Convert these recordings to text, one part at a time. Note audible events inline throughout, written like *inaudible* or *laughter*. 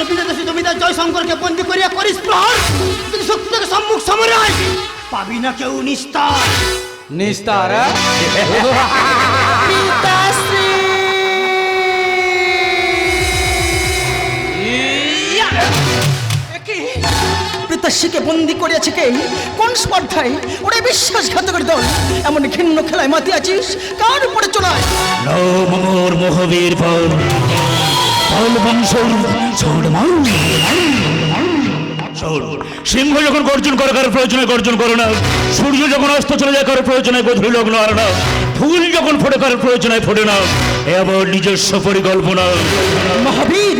প্রাক্তন বিদেশি জমিদার জয়শঙ্করকে বন্দি করিয়া করিস প্রহার। কিন্তু শক্তি থেকে সম্মুখ সমরে আয় পাবি না কেউ নিস্তার। নিস্তার পিতাশ্রীকে বন্দি করিয়াছে কে? কোন স্পর্ধায়? ওরে বিশ্বাসঘাতকের দল। এমন ঘিন্ন খেলায় মাতিয়াছিস? কার উপরে চলায় মোর মহাবীর পল পল বংশ সিংহ যখন গর্জন করে কারও প্রয়োজনে গর্জন করে না। সূর্য যখন অস্ত চলে যায় কারও প্রয়োজনে গধুলি লগ্ন আর না। ফুল যখন ফোটে কারও প্রয়োজনে ফোটে না। এ আবার নিজস্ব পরিকল্পনা। মহাবীর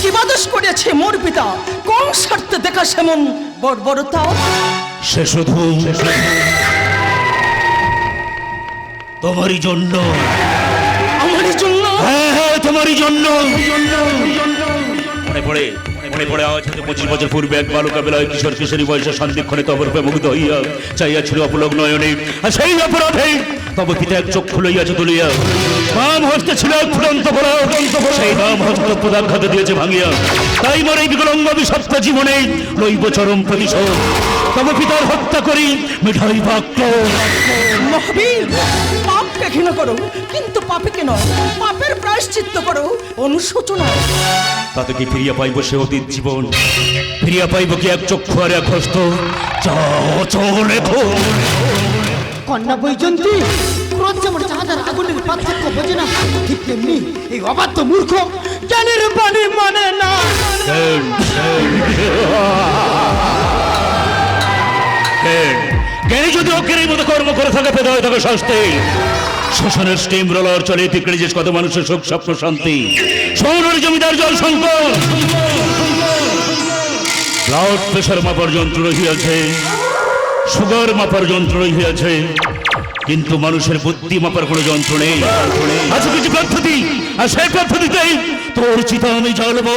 কি বাদস করিয়াছে মোর পিতা? কোন স্বার্থে দেখা সেমন বর্বরতা? সে শুধু তোমারই জন্য। তোমারই জন্য। মনে পড়ে মনে পড়ে হতে পঁচিশ বছর পূর্বে এক বালকা বেলায় কিশোর কিশোরী বয়সে সন্ধিক্ষণে তবরূপে মুগ্ধ হইয়া চাইয়াছিল অপলক নয়নে। আর সেই অপরাধে তব পিতা এক চক্ষু লইয়াছে তুলিয়া বাম হস্তে ছিল এক ফুটন্ত বলা সেই বাম হস্ত পদাঘাত দিয়েছে ভাঙিয়া। তাই মোর এই বিকলঙ্গ বিষাক্ত জীবনে লইব চরম প্রতিশোধ। তব পিতার হত্যা করি মিঠাই বাক্য মহাবীর! পাপকে ঘৃণা করো কিন্তু পাপীকে নয় পাপের প্রায়শ্চিত্ত করো অনুশোচনা। তাতে কি ফিরিয়া পাইব সে অতীত জীবন? ফিরিয়া পাইব কি এক চক্ষু আর এক হস্ত? চলে কন্যা বৈজন্তী ক্রোধ যেমন চাঁদার আগুনের পার্থক্য বোঝে না ঠিক তেমনি এই অবাধ্য মূর্খ জ্ঞানের বাণী মানে না। জ্ঞানী যদি অজ্ঞানীর মতো কর্ম করে থাকে, পেতে হয় থাকে শাস্তি। শ্মশানের স্টিম রোলার চলে তিকড়ে যে কত মানুষের শোক স্বপ্ন, শান্তি। শহরের জমিদার জল সংকট ব্লাড প্রেশার মাপার যন্ত্র রহিয়াছে। সুগার মাপার যন্ত্র রহিয়াছে। কিন্তু মানুষের বুদ্ধি মাপার কোনো যন্ত্র নেই। আছে কিছু পদ্ধতি। আর সেই পদ্ধতিতেই তোর চিতা আমি জ্বালবো।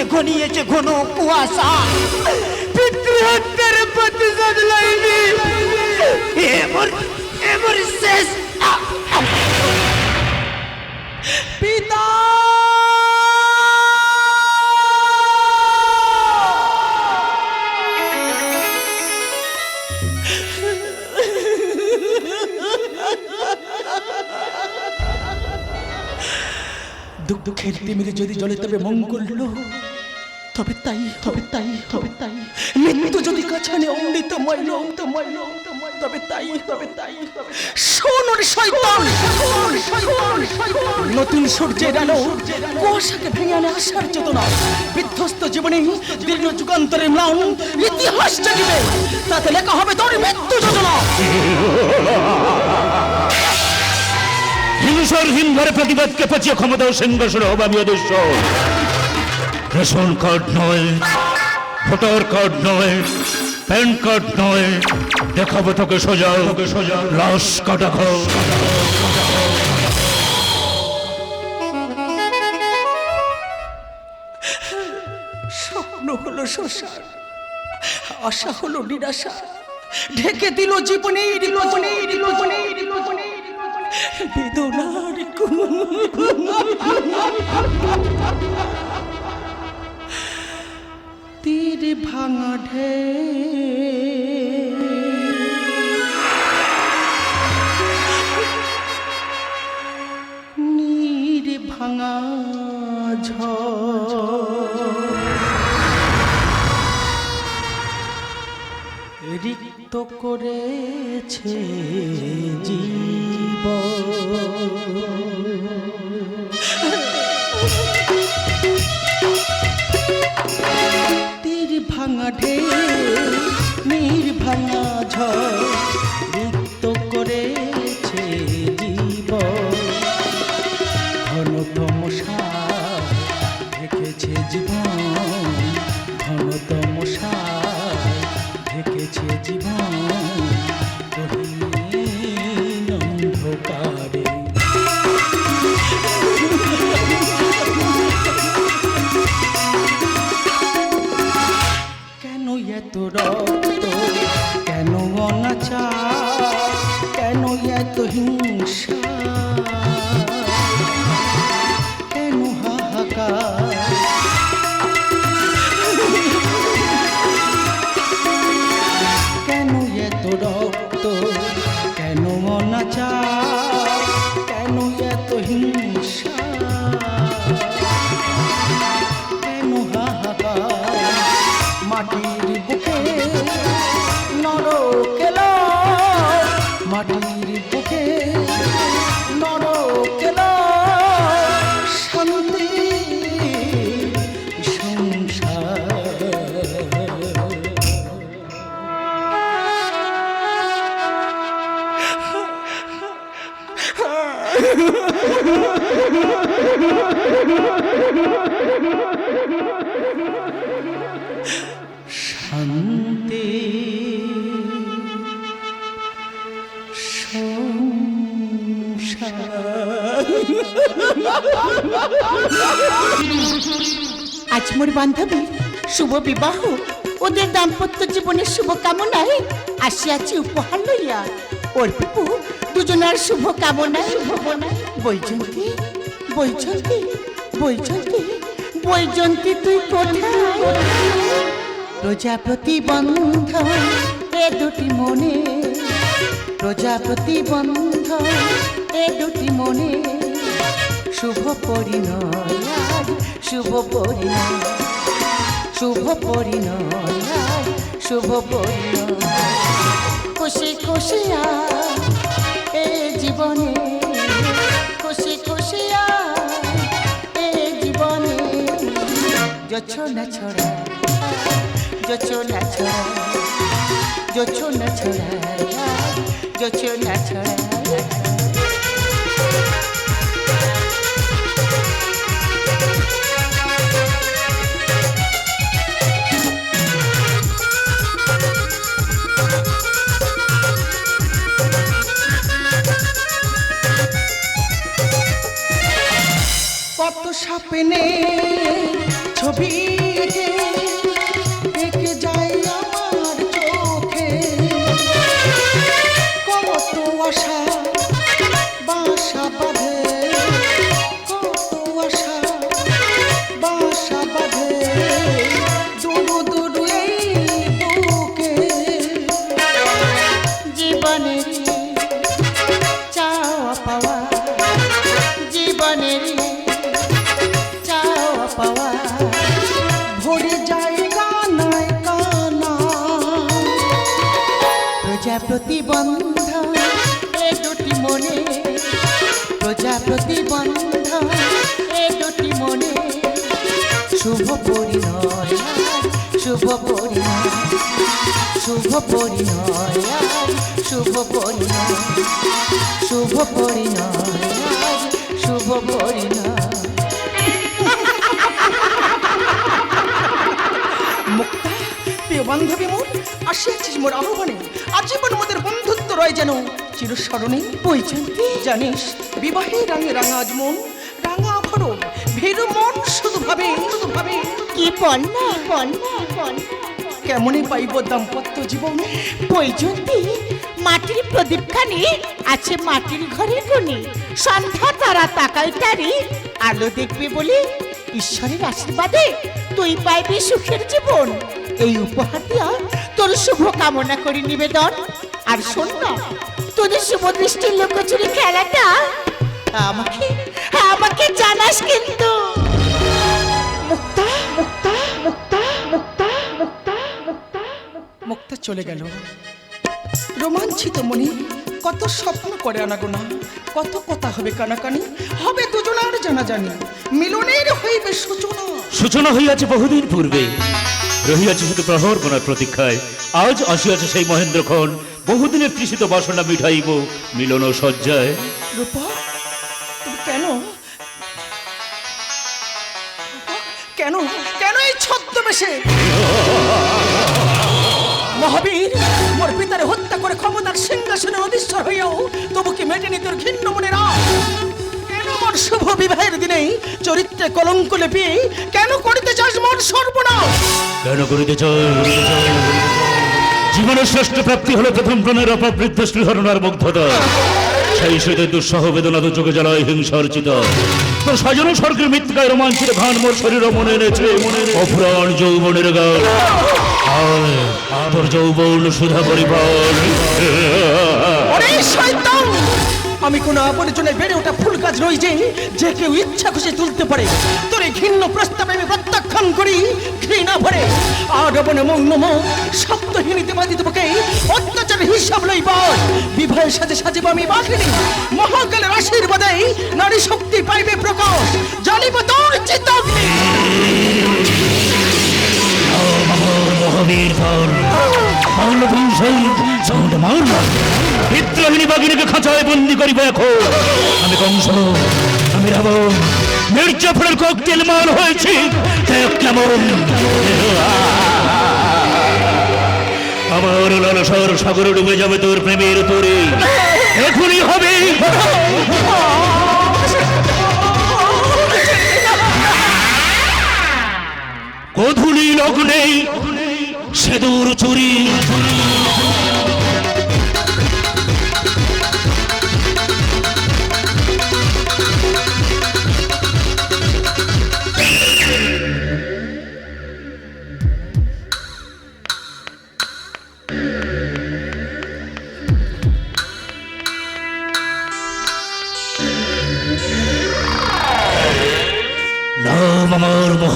দু ঘনিয়েছে, ঘন কুয়াশা। পিতৃহত্যার প্রতিশোধ লাইনি এমন এমন শেষ দুঃখের তিমিরে যদি জলে তবে মঙ্গল তবে তাই তবে তাই তবে তাই। মৃত্যু যদি কাছানে অমৃত ময়ল ময়ল তবে তাই তবে তাই। শোন ওরে শয়তান। নতুন সূর্যের আলো কুয়াশাকে ভেঙে আনে আসার চেতনা। বিধ্বস্ত জীবনে দীর্ঘ যুগান্তরে ম্লান ইতিহাস জাগিবে। তাতে লেখা হবে তোর মৃত্যু যোজনা। হিংসার হিমঘরে প্রতিবাদকে পাচিয়ে ক্ষমতা ও সিংহাসনে হবে আমি অদৃশ্য। রেশন কার্ড নয় ভোটার কার্ড নয় প্যান কার্ড নয় দেখাবো তোকে সোজা তোকে সোজা লাশ কাটা খাও স্বপ্ন হলো শ্মশান আশা হলো নিরাশা ঢেকে দিল জীবনের জীবনের জীবনের বেদনার তীর ভাঙা ঢে নীর ভাঙা ঝড়। রিক্ত করেছে জীব এত হিংসা। শান্তি আজ মোর বান্ধবী শুভ বিবাহ, ওদের দাম্পত্য জীবনের শুভ কামনায় আসিয়াছি উপহার লইয়া। অর্পিপু দুজনার শুভ কামনায় শুভ বৈজন্তী বৈজন্তী বৈজন্তী বৈজন্তী তুই কোথায়? প্রজাপতি বন্ধ এ দুটি মনে। প্রজাপতি বন্ধ এ দুটি মনে। শুভ পরিণয় শুভ পরিণয় শুভ পরিণয় শুভ পরিণয়। খুশি খুশি এ জীবনে। খুশি খুশি এ জীবনে। যছো না ছড়া, যছো না ছড়া, যছো না ছড়া, যছো না ছড়া। কত স্বপ্নে ছবি মনে। শুভ পরিণয় শুভ পরিণয় শুভ পরিণয় শুভ পরিণয় শুভ পরিণয় শুভ পরিণয়। মুক্তা প্রিয় বান্ধবী মোর আসিয়াছিস মোর আহ্বানে। আজীবন মোদের বন্ধুত্ব রয় যেন। চিরস্মরণে বৈজন্তী জানিস। বিবাহে রাঙে রাঙা আজ মন ভেরু মন শুধু ভাবে। শুধু ভাবে কি বন্যা বন্যা বন্যা কেমনে পাইব দাম্পত্য জীবন? বৈজন্তী মাটির প্রদীপখানি আছে মাটির ঘরের কোণে সন্ধ্যা তারা তাকাই তারি আলো দেখবে বলে ঈশ্বরের আশীর্বাদে তুই পাইবি সুখের জীবন। এই উপহার দিয়া তোর শুভ কামনা করি নিবেদন। আর শোন না তোদের শুভ দৃষ্টির লোকচুরি খেলাটা আমাকে আমাকে জানাস কিন্তু। মুক্তা মুক্তা মুক্তা মুক্তা মুক্তা মুক্তা মুক্তা। চলে গেল। রোমাঞ্চিত মনে কত স্বপ্ন করে আনাগোনা। কত কথা হবে কানাকানি হবে দুজনার জানাজানি। মিলনের হইবে সূচনা। সূচনা হইয়াছে বহুদিন পূর্বে। রহিয়াছে শুধু প্রহর গোনার প্রতীক্ষায়। আজ আসিয়াছে সেই মহেন্দ্রক্ষণ। বহুদিনের তৃষিত বাসনা মিঠাইব মিলন সজ্জায় রূপা কেন? কেন এই ছদ্মবেশে? মহাবীর, মোর পিতারে হত্যা করে ক্ষমতার সিংহাসনে অধিষ্ঠ হইয়াও তবু কি মেটেনি তোর ঘিন্ন মনে রাগ কেন মা শুভ বিবাহের দিনেই চরিত্রে কলঙ্ক লেপি? কেন করিতে চাস মোর সর্বনাশ? কেন করিতে জীবনের শ্রেষ্ঠ প্রাপ্তি হলো প্রথম প্রাণের অপবৃদ্ধ শ্রীহরণার মুগ্ধতা। সেই সেতে দুঃসহ বেদনা দু চোখে জ্বালায় হিংসার্চিত। তোর স্বজন স্বর্গের মৃত্যুকায় রোমাঞ্চের ঘান মোর শরীর মনে এনেছে অফুরান যৌবনের গান আয়, তোর যৌবন সুধা পরিবার ওরে শয়তান! আমি কোন আবর্জনে বেড়ে ওটা ফুল গাছ নই যে যে কেউ ইচ্ছা খুশি তুলতে পারে। তোর এই ঘৃণ্য প্রস্তাবে আমি প্রত্যাখ্যান করি ঘৃণা ভরে। আডবনে মৌনম সপ্তহীনিতে বাদিত পক্ষে অত্যাচার হিসাব লই বল বিবাহের সাথে সাজিব আমি বাঘিনী, মহাকালের আশীর্বাদে নারী শক্তি পাইবে প্রকাশ জানিব তোর চিত্তাগ্নি। বিদ্রোহিণী বাগিনীকে খাঁচায় ককটেল মার হয়েছি। কেমন। আমার লালসার সাগরে ডুবে যাবে তোর প্রেমের তোরে এখনই হবে। গধুলি লগ্নে সেদুর চুরি। নাম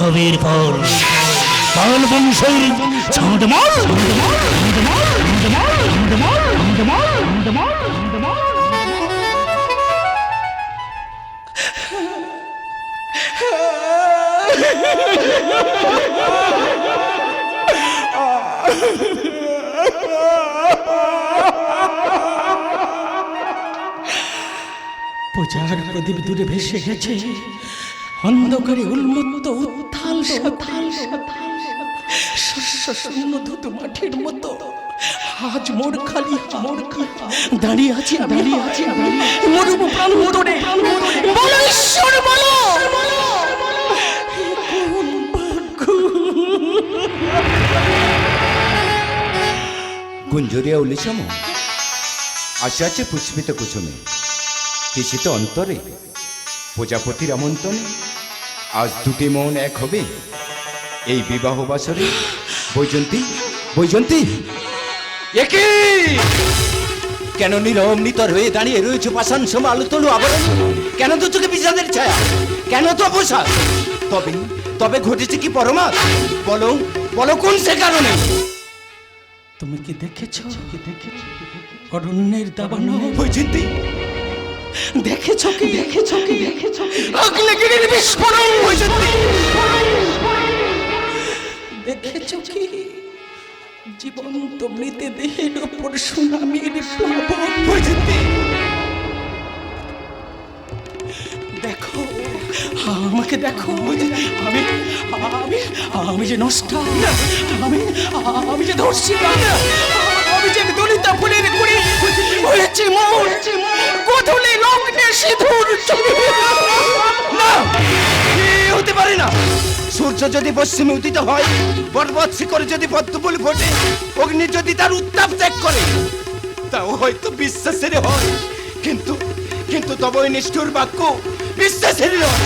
মহাবীর ফল পাল বংশের ছাঁদমাল পূজার প্রদীপ দূরে ভেসে গেছে। অন্ধকারে উন্মত্ত সথাল শস্য শূন্য ধুতু মাঠের মতো আজ মোর খালি মোর দাঁড়িয়ে আছি দাঁড়িয়ে আছি প্রাণ বলো ঈশ্বর বলো গুঞ্জরিয়া উলিসম আশাচে পুষ্পিত কুসুমে কৃষিত অন্তরে প্রজাপতির আমন্ত্রণে আজ দুটি মন এক হবে। এই বিবাহ বাসরে বৈজন্তী বৈজন্তী একে! কেন নীরব নিতর হয়ে দাঁড়িয়ে রয়েছে পাষাণ সম আলো তলু আবরণ? কেন তো চোখে বিষাদের ছায়া? কেন তো অবসাদ তবে তবে ঘটেছে কি পরমা বলো বলো কোন সে কারণে? তুমি কি দেখেছ? কি দেখেছ অরণ্যের দাবানো বৈজন্তী দেখেছ কি? দেখেছ কি? দেখেছ অগ্নিগিরির বিস্ফোরণ বৈজন্তী দেখেছ কি? জীবন্ত মৃতে দেহের ওপর সুনামির প্লাবন বৈজন্তী দেখো আমাকে দেখো আমি আমি আমি যে নষ্ট আমি আমি যে ধর্ষি যে দলিতা ফুলের কুড়ি হয়েছি মোর গোধূলি লগ্নে সিঁদুর না হতে পারে না। সূর্য যদি পশ্চিমে উদিত হয়, পর্বত শিখরে যদি পদ্মফুল ফোটে, অগ্নি যদি তার উত্তাপ ত্যাগ করে, তাও হয়তো বিশ্বাসের হয়। কিন্তু কিন্তু তবে নিষ্ঠুর বাক্য বিশ্বাসের নয়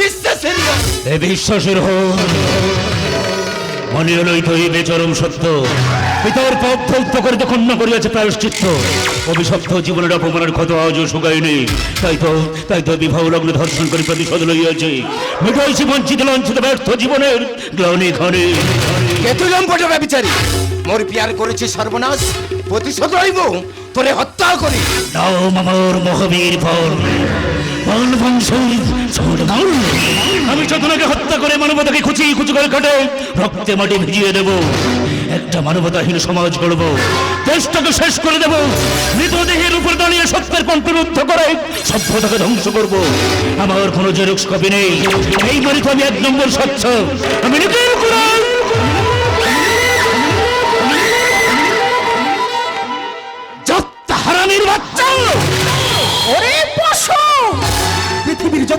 বিশ্বাসের নয় বিশ্বাসের হোক মনে হলোই তো এই বেচরম সত্য। পিতার পথ ধৌত করে তো ক্ষণ্ণ করিয়াছে প্রায়শ্চিত্ত। অভিশপ্ত জীবনের অপমানের ক্ষত আজও শুকায়নি। তাই তো তাই তো বিবাহ লগ্নে ধর্ষণ করে প্রতিশোধ লইয়াছে। মিটাইছি বঞ্চিত লঞ্চিত ব্যর্থ জীবনের গ্লানি ঘরে কে তুই লম্পট ব্যবিচারী মোর পিয়ার করেছে সর্বনাশ প্রতিশোধ রইব তোরে হত্যা করি। দাও মামার মহবীর ফল। ফল বংশ আমি চেতনাকে হত্যা করে মানবতাকে খুচি খুচি করে কাটে রক্তে মাটি ভিজিয়ে দেব। একটা মানবতাহীন সমাজ গড়ব। দেশটাকে শেষ করে দেব। মৃতদেহের উপর দাঁড়িয়ে সত্যের কণ্ঠরুদ্ধ করে সভ্যতাকে ধ্বংস করব। আমার কোনো জেরক্স কপি নেই। এই বাড়িতে আমি এক নম্বর স্বচ্ছ। আমি নিজের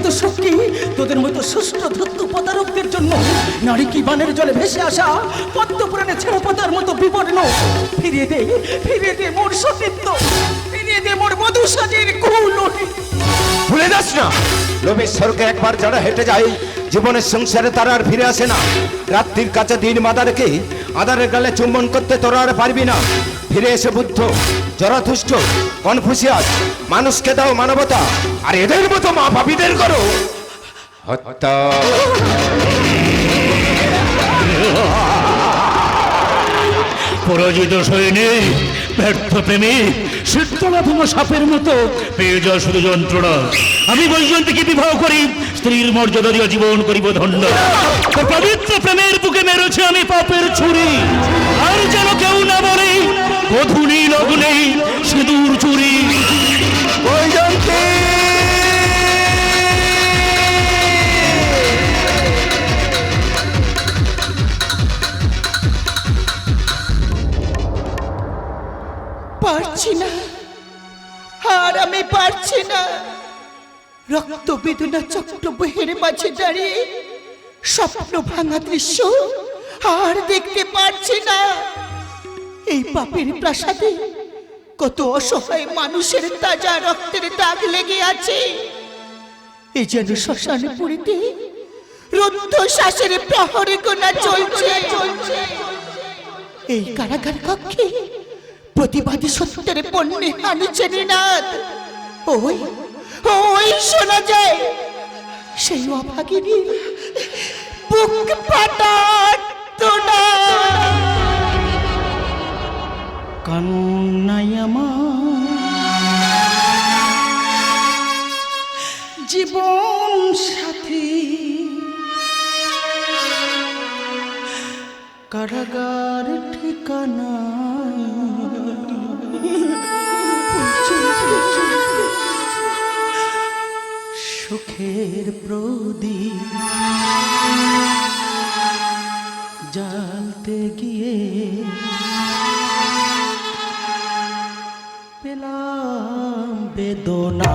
মতো শক্তি, তোদের মতো সুস্থ ধত্ত পদারকদের জন্য নারী কি বানের জলে ভেসে আসা, পদ্মপুরাণে ছেড়ে পাতার মতো বিবর্ণ? ফিরিয়ে দে ফিরিয়ে দে মোর সতীত্ব, ফিরিয়ে দে মোর মধুসাজের কুল ভুলে যাস না লোভের স্বর্গে একবার যারা হেঁটে যায়, জীবনের সংসারে তারা আর ফিরে আসে না। রাত্রির কাছে দিন মাদারকে আদারের গালে চুম্বন করতে তোরা আর পারবি না। ফিরে এসে বুদ্ধ জরাথুষ্ট কনফুসিয়াস মানুষকে দাও মানবতা। আর এদের মতো মা ভাবিদের করো। হত্যা। পরাজিত সৈনিক ব্যর্থ প্রেমী সিদ্ধলাভম সাপের মতো পেয়ে যাওয়া শুধু যন্ত্রণা। আমি বৈজয়ন্তীকে বিবাহ করি, স্ত্রীর মর্যাদা দিয়ে জীবন করিব ধন্য। পবিত্র প্রেমের বুকে মেরেছে আমি পাপের ছুরি। আর যেন কেউ না বলে গধুনি লগ্নে বেদনা চক্র বহের মাঝে দাঁড়িয়ে স্বপ্ন ভাঙা দৃশ্য আর দেখতে পারছি না। এই পাপের প্রাসাদে কত অসহায় মানুষের তাজা রক্তের দাগ লেগে আছে। এই যেন শ্মশানে পুরীতে রুদ্ধ শ্বাসের প্রহরে গোনা চলছে। চলছে এই কারাগার কক্ষে প্রতিবাদী সত্যের পণ্যে আনিছে নিনাদ ওই ওই শোনা যায় সেই অভাগিনী বুক তোনা কান্নাই জীবন সাথী। কারাগার ঠিকানা সুখের প্রদীপ জ্বালতে গিয়ে পেলাম বেদনা।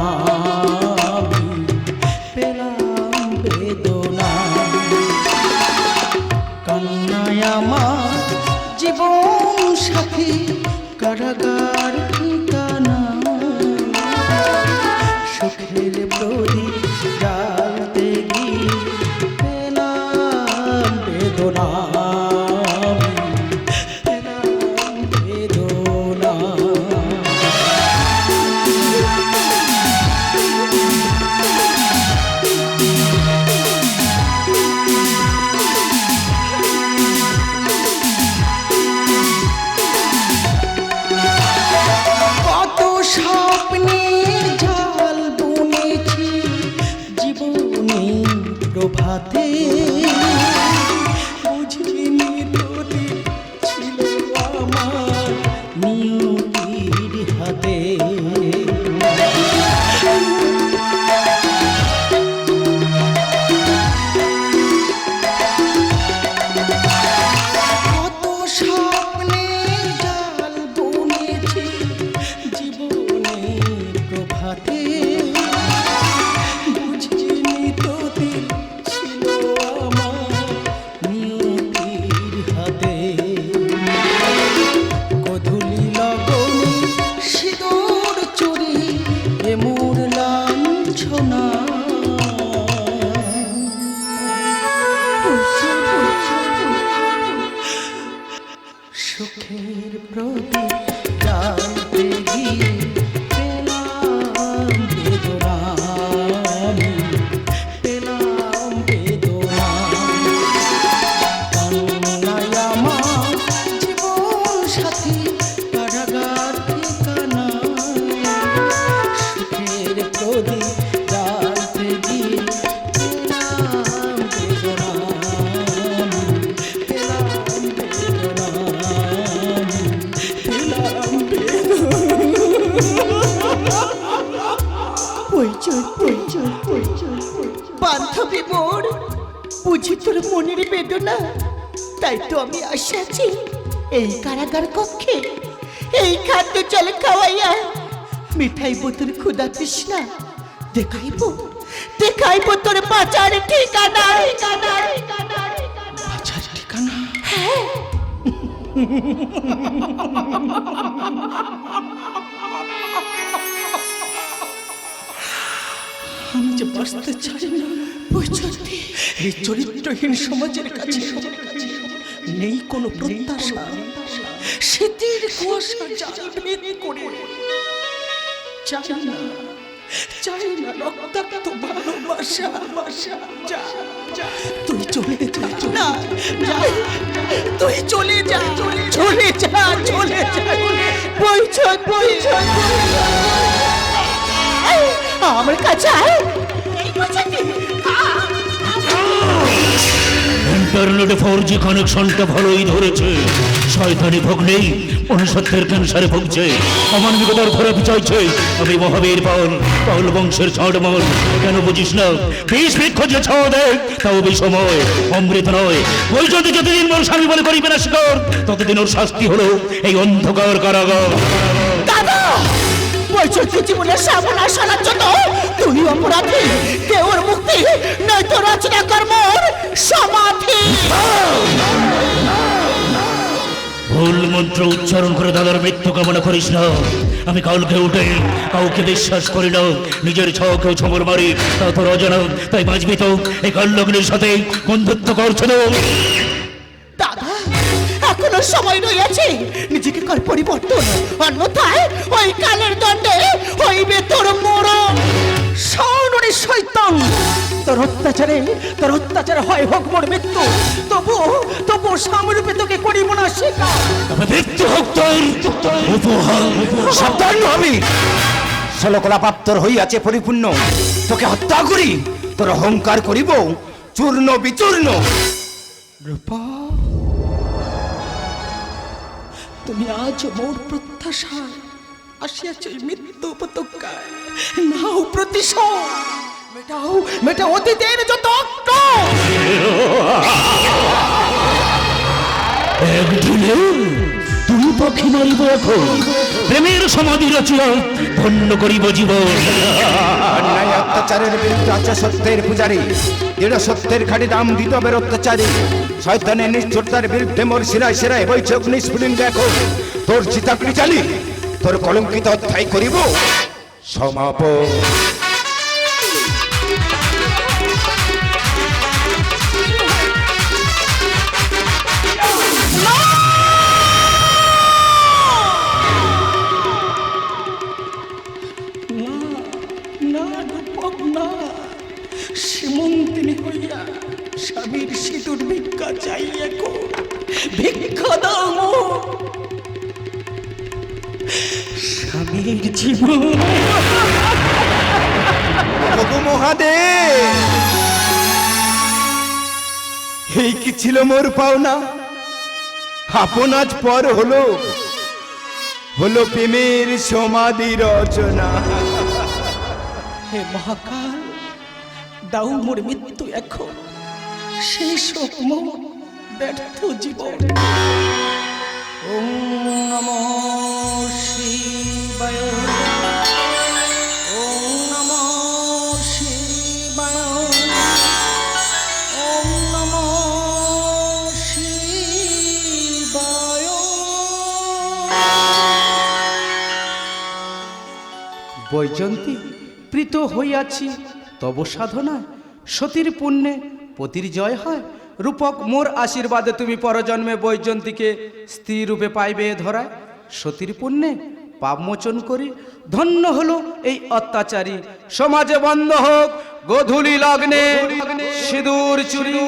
臭呢？বান্ধবী মোর বুঝি তোর মনের বেদনা? তাই তো আমি আসে আছি এই কারাগার কক্ষে এই খাদ্য জল খাওয়াইয়া মিঠাই বোতল ক্ষুদা তৃষ্ণা। দেখাইব দেখাইব তোর বাঁচার ঠিকানা ঠিকানা, ঠিকানা, ঠিকানা। বাঁচার *laughs* আমি যে বাঁচতে চাই না। বৈজয়ন্তী এই চরিত্রহীন সমাজের কাছে নেই কোনো প্রত্যাশা। শীতের কুয়াশা জাল ভেদ করে। চাই না চাই না রক্তাক্ত ভালোবাসা। বাসা যা তুই চলে যা। না যা। তুই চলে যা। চলে যা চলে যা। বৈঠক বৈঠক আমার কাছে আয়। ইন্টারনেটে ফোর জি কানেকশনটা ভালোই ধরেছে। শয়তানি ভোগ নেই মনুষ্যত্বের ক্যান্সারে ভুগছে অমানবিকতার থেরাপি চাইছে আমি মহাবীর পাল পাল বংশের ছাড়মল কেন বুঝিস না? বিষ বৃক্ষ যে ছাওয়া দেয় তাও বিষময় অমৃত নয়। ওই যদি যতদিন মোর স্বামী বলে করিবে না শিকর ততদিন ওর শাস্তি হলো এই অন্ধকার কারাগার। বৈচন্দ্র জীবনের সামনা সারার জন্য তুমি অপরাধী কেউর মুক্তি নয়তো রচনা কর্মর সমাধি ভুল মন্ত্র উচ্চারণ করে দাদার মৃত্যু কামনা করিস না। আমি কালকে উঠে কাউকে বিশ্বাস করি না। নিজের কেউ ছবর মারি, তা তোর অজানা, তাই বাঁচবি তো। এই কাল্লগ্নের সাথে বন্ধুত্ব করছে না। সময় রয়েছে। নিজেকে কর পরিবর্তন। অন্যথায় ওই কালের দণ্ডে তোর অত্যাচারে তোর অত্যাচার হয় হোক মোর মৃত্যু। তবু তবু সামরূপে তোকে করিব না স্বীকার। মৃত্যু হোক তোর উপহার। সাবধান আমি ষোলকলা হইয়াছে পরিপূর্ণ। তোকে হত্যা করি তোর অহংকার করিব। চূর্ণ বিচূর্ণ। রূপা তুমি আজ মোর প্রত্যাশায় আসিয়াছ মৃত্যু উপত্যকায়। নাও প্রতিশোধ। মেটাও মেটাও অতীতের যত অক্ট একদিনে তুই পক্ষী মারিব এখন। প্রেমের সমাধি রচিয়া ধন্য করিব জীবন। অন্যায় অত্যাচারের বিরুদ্ধে আছে সত্যের পূজারী। দৃঢ় সত্যের খাড়ি দাম দিত বের অত্যাচারী শয়তানের নিষ্ঠুরতার বিরুদ্ধে মোর শিরায় শিরায় বৈঠক নিষ্ফুলিং দেখো তোর চিতাকড়ি চালি তোর কলঙ্কিত অধ্যায় করিব? সমাপ মোর পাওনা আপন আজ পর হলো হলো প্রেমের সমাধি রচনা। হে মহাকাল দাও মোর মৃত্যু এখন। শেষ হোক মোর ব্যর্থ জীবন। ওম নমো শিবায়। বৈজন্তী প্রীত হইয়াছি। তব সাধনা, সতীর পুণ্যে পতির জয় হয়। রূপক, মোর আশীর্বাদে তুমি পরজন্মে বৈজন্তীকে স্ত্রী রূপে পাইবে ধরায়। সতীর পুণ্যে পাপমোচন করি। ধন্য হলো এই অত্যাচারী। সমাজে বন্ধ হোক, গোধূলি লগ্নে, সিঁদুর, চুরি।